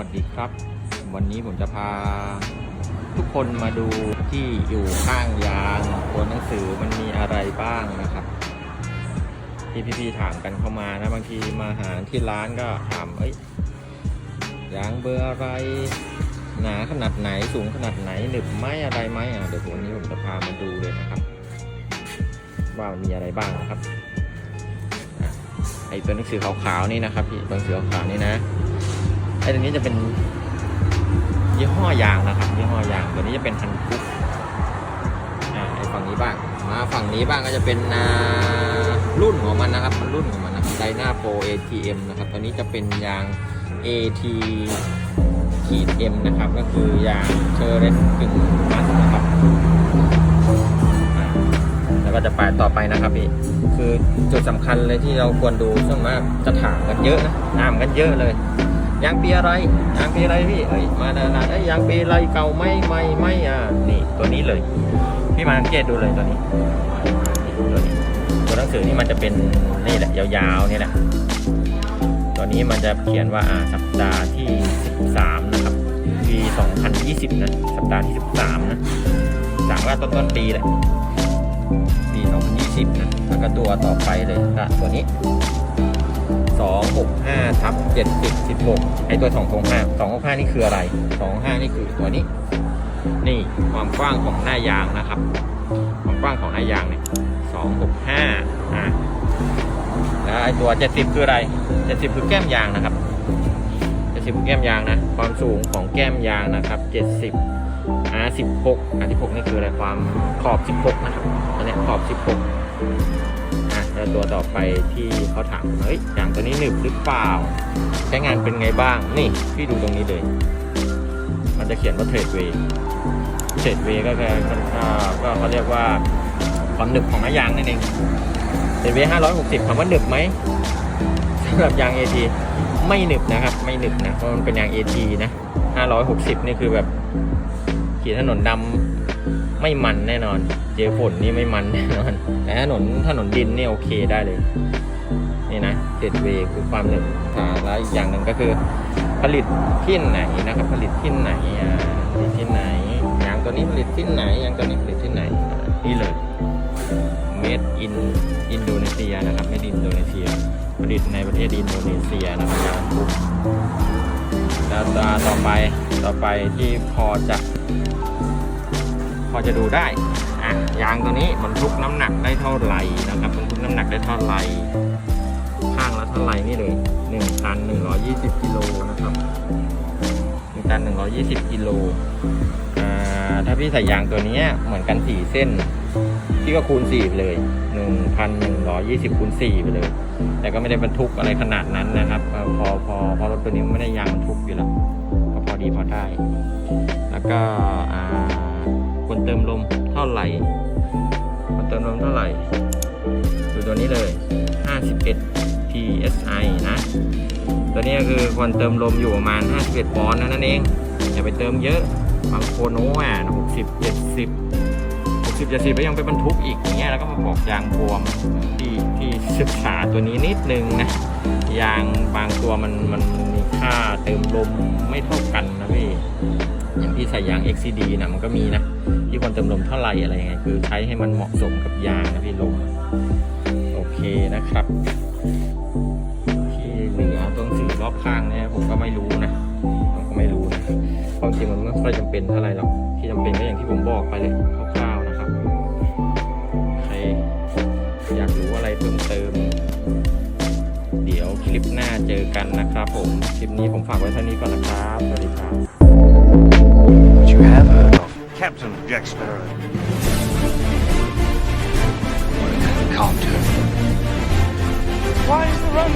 วัสดีครับ วันนี้ผมจะพา ทุกคนมาดูที่อยู่ข้างยางตัวหนังสือมันมีอะไรบ้างนะครับ ที่พี่ๆถามกันเข้ามานะบางทีมาหาที่ร้านก็ถามเอ้ยยางเบอร์อะไรหนาขนาดไหนสูงขนาดไหนหนึบไหมอะไรไหมอะเดี๋ยววันนี้ผมจะพามาดูเลยนะครับ ว่ามันมีอะไรบ้างนะครับไอตัวหนังสือขาวๆนี่นะครับพี่ตัวหนังสือขาวๆนี่นะ อตัวนี้จะเป็นยี่ห้อยางนะครับยี่ห้อยางตัวนี้จะเป็นฮันคุกอ่าไอฝั่งนี้บ้างมาฝั่งนี้บ้างก็จะเป็นอ่ารุ่นของมันนะครับมันรุ่นของมันนะครับไดนาโป ATM นะครับตัวนี้จะเป็นยาง AT ขีด M นะครับ ก็คือยางเชอร์เรนกึ่งมัดนะครับแล้วก็จะไปต่อไปนะครับพี่คือจุดสำคัญเลยที่เราควรดูส่วนมากจะถามกันเยอะนะถามกันเยอะเลย ยางปีอะไรยางปีอะไรพี่เอ้ยมาดานาได้ยางปีอะไรเก่าไหมไม่ไม่อะนี่ตัวนี้เลย พี่มาสังเกตดูเลยตัวนี้ตัวนี้ตัวหนังสือนี่มันจะเป็นนี่แหละยาวๆนี่แหละตัวนี้มันจะเขียนว่าอ่าสัปดาห์ที่ 13 นะครับปี2020นะสัปดาห์ที่ 13 นะสามว่าต้นต้นปีแหละปี 2020นะแล้วก็ตัวต่อไปเลยก็ตัวนี้ 265ทับ70 16 ไอตัว 265 265 นี่คืออะไร 265 นี่คือตัวนี้ นี่ความกว้างของหน้ายางนะครับ ความกว้างของหน้ายางเนี่ย265อ่าแล้วไอตัว 70 คืออะไร 70 คือแก้มยางนะครับ 70คือแก้มยางนะ ความสูงของแก้มยางนะครับ 70 R 16 R 16 นี่คืออะไรความขอบ 16 นะครับ อันเนี้ยขอบ 16 แล้วตัวต่อไปที่เขาถามเฮ้ยยางตัวนี้หนึบหรือเปล่า ใช้งานเป็นไงบ้าง นี่พี่ดูตรงนี้เลย มันจะเขียนว่าเทรดเวย์เทรดเวย์ก็คือก็เขาเรียกว่าความหนึบของไม้ยางนั่นเองเซเวห้าร้อยหกสิบคำว่าหนึบไหมสำหรับยาง AT ไม่หนึบนะครับ ไม่หนึบนะเพราะมันเป็นยาง AT นะห้าร้อยหกสิบนี่คือแบบขี่ถนนดำ ไม่มันแน่นอน เจอฝนนี่ไม่มันแน่นอน แต่ถนนถนนดินนี่โอเคได้เลย นี่นะเจ็ดเวคือความหนึบอ่าแล้วอีกอย่างหนึ่งก็คือ ผลิตที่ไหนนะครับ ผลิตที่ไหนอ่าผลิตที่ไหนยางตัวนี้ผลิตที่ไหนยางตัวนี้ผลิตที่ไหนอ่านี่เลย Made in อินโดนีเซียนะครับ Made in อินโดนีเซีย ผลิตในประเทศอินโดนีเซียนะครับยางปุ๊บแล้วต่อต่อไปต่อไปที่พอจะ พอจะดูได้อะยางตัวนี้บรรทุกน้ำหนักได้เท่าไหร่นะครับบรรทุกน้ำหนักได้เท่าไหร่ข้างละเท่าไหร่นี่เลย1ตัน120กิโลนะครับ1ตัน120กิโลอ่าถ้าพี่ใส่ยางตัวนี้เหมือนกันสี่เส้นพี่ก็คูณ4ไปเลย1,120คูณ4ไปเลย แต่ก็ไม่ได้บรรทุกอะไรขนาดนั้นนะครับพอพอพอรถตัวนี้ไม่ได้ยางบรรทุกอยู่แล้วก็พอดีพอได้ แล้วก็ ไหร่ควรเติมลมเท่าไหร่ดูตัวนี้เลย 51 psi นะ ตัวนี้คือควรเติมลมอยู่ประมาณ 51ปอนด์นั่นเอง อย่าไปเติมเยอะ บางคนโอ้แหวน60 70 60 70แล้วยังไปบรรทุกอีกอย่างเงี้ย แล้วก็มาบอกยางบวมที่ที่ศึกษาตัวนี้นิดนึงนะ ยางบางตัวมันมันมีค่าเติมลมไม่เท่ากันนะพี่ อย่างที่ใส่ยาง XCD นะมันก็มีนะ ที่ควรเติมลมเท่าไหร่อะไรยังไงคือใช้ให้มันเหมาะสมกับยางนะพี่ลมโอเคนะครับ ที่เหลือตัวหนังสือรอบข้างเนี่ยผมก็ไม่รู้นะผมก็ไม่รู้นะความจริงมันไม่ค่อยจำเป็นเท่าไหร่หรอกที่จำเป็นก็อย่างที่ผมบอกไปเลยคร่าวๆนะครับใครอยากรู้อะไรเพิ่มเติมเดี๋ยวคลิปหน้าเจอกันนะครับผม คลิปนี้ผมฝากไว้เท่านี้ก่อนนะครับ Jack Sparrow. What a can't. Why is the run